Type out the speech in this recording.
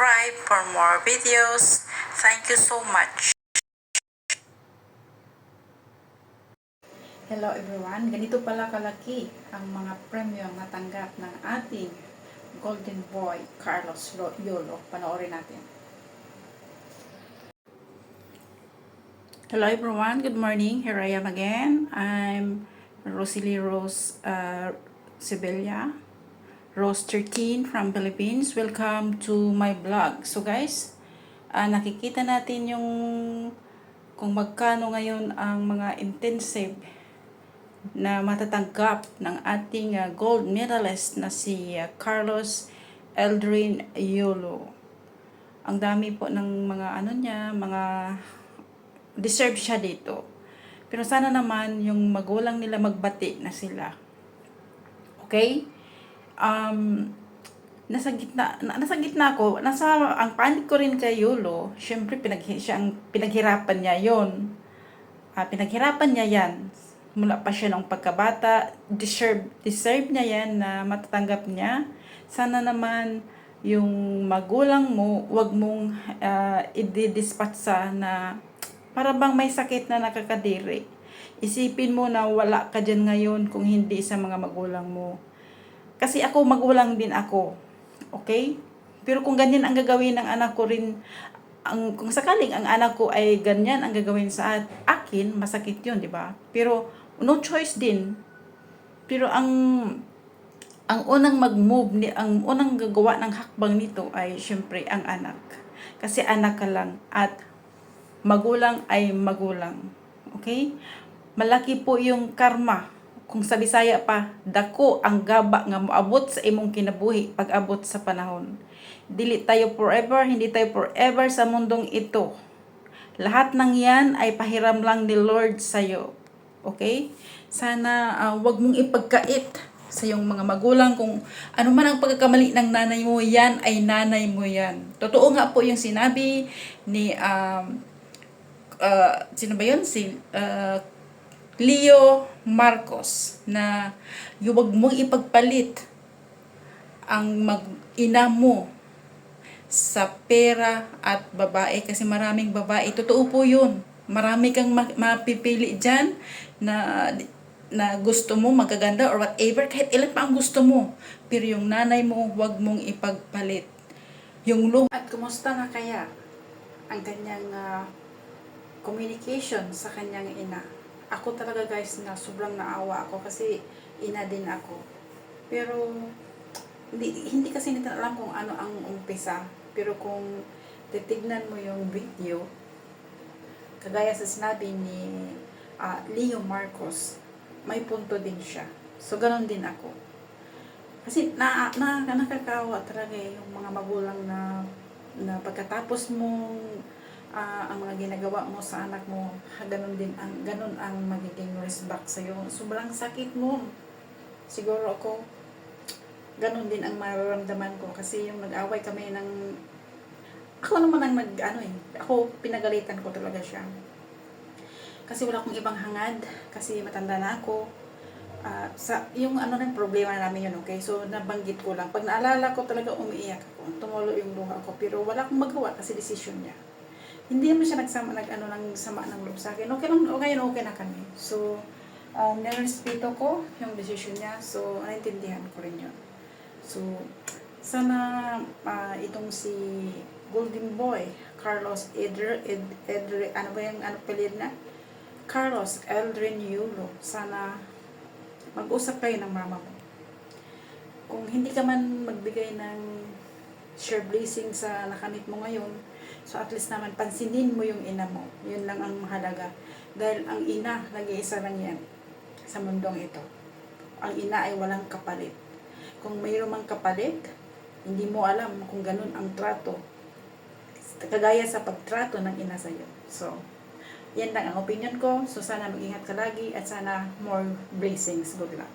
subscribe for more videos. Thank you so much. Hello everyone, ganito pala kalaki ang mga premyo ang natanggap ng ating Golden Boy Carlos Lo- Yolo. Panoorin natin. Hello everyone, good morning. Here I am again. I'm Rosalie Rose uh, Sibelia, Rose 13 from Philippines. Welcome to my blog. So guys, ah, nakikita natin yung kung magkano ngayon ang mga intensive na matatanggap ng ating uh, gold medalist na si uh, Carlos Eldrin Yolo. Ang dami po ng mga ano niya, mga deserve siya dito. Pero sana naman yung magulang nila magbati na sila. Okay? Um, nasa gitna, na, nasa gitna ako, nasa, ang panig ko rin kay Yolo, syempre pinag, siya ang pinaghirapan niya yon Ah, pinaghirapan niya yan mula pa siya ng pagkabata, deserve, deserve niya yan na matatanggap niya. Sana naman yung magulang mo, wag mong uh, i-dispatch na para bang may sakit na nakakadiri. Isipin mo na wala ka dyan ngayon kung hindi sa mga magulang mo. Kasi ako, magulang din ako. Okay? Pero kung ganyan ang gagawin ng anak ko rin, ang kung sakaling ang anak ko ay ganyan ang gagawin sa akin, masakit 'yun, 'di ba? Pero no choice din. Pero ang ang unang mag-move ni ang unang gagawa ng hakbang nito ay syempre ang anak. Kasi anak ka lang at magulang ay magulang. Okay? Malaki po yung karma. Kung sa Bisaya pa, dako ang gaba nga moabot sa imong kinabuhi pag abot sa panahon. Dili tayo forever, hindi tayo forever sa mundong ito. Lahat ng yan ay pahiram lang ni Lord sa'yo. Okay? Sana uh, wag mong ipagkait sa iyong mga magulang kung ano man ang pagkakamali ng nanay mo, yan ay nanay mo yan. Totoo nga po yung sinabi ni um, uh, sino ba yun? Si uh, Leo Marcos na huwag mong ipagpalit ang mag-ina mo sa pera at babae kasi maraming babae. Totoo po yun. Marami kang ma- mapipili dyan na na gusto mo magaganda or whatever kahit ilan pa ang gusto mo pero yung nanay mo huwag mong ipagpalit yung luha at kumusta na kaya ang kanyang ah, communication sa kanyang ina ako talaga guys na sobrang naawa ako kasi ina din ako. Pero hindi, hindi kasi hindi alam kung ano ang umpisa. Pero kung titignan mo yung video kagaya sa sinabi ni ah, Leo Marcos may punto din siya. So ganon din ako. Kasi na, na, nakakawa talaga eh, yung mga magulang na na pagkatapos mong ah, ang mga ginagawa mo sa anak mo, ha, ganun din ang ganun ang magiging respect sa iyo. Sobrang sakit mo. Siguro ako ganun din ang mararamdaman ko kasi yung nag-away kami ng ako naman ang nag ano eh, ako pinagalitan ko talaga siya. Kasi wala akong ibang hangad kasi matanda na ako. Ah, sa yung ano ng problema namin yun, okay? So nabanggit ko lang. Pag naalala ko talaga umiiyak ako. Tumulo yung luha ko pero wala akong magawa kasi decision niya. Hindi naman siya nagsama nag ano ng sama ng loob sa akin. Okay lang, okay okay na kami. So um, nirespeto ko yung decision niya. So naintindihan ko rin yun. So sana ah, itong si Golden Boy, Carlos Edre, Ed, Edre, ano ba yung ano palid na? Carlos Eldrin Yulo. Sana mag-usap kayo ng mama mo. Kung hindi ka man magbigay ng share blessing sa nakamit mo ngayon, so at least naman pansinin mo yung ina mo. Yun lang ang mahalaga. Dahil ang ina, nag-iisa lang yan sa mundong ito. Ang ina ay walang kapalit. Kung mayroon mang kapalit, hindi mo alam kung ganun ang trato. Kagaya sa pagtrato ng ina sa'yo. So, yan lang ang opinion ko. So, sana mag-ingat ka lagi at sana more blessings. Good luck.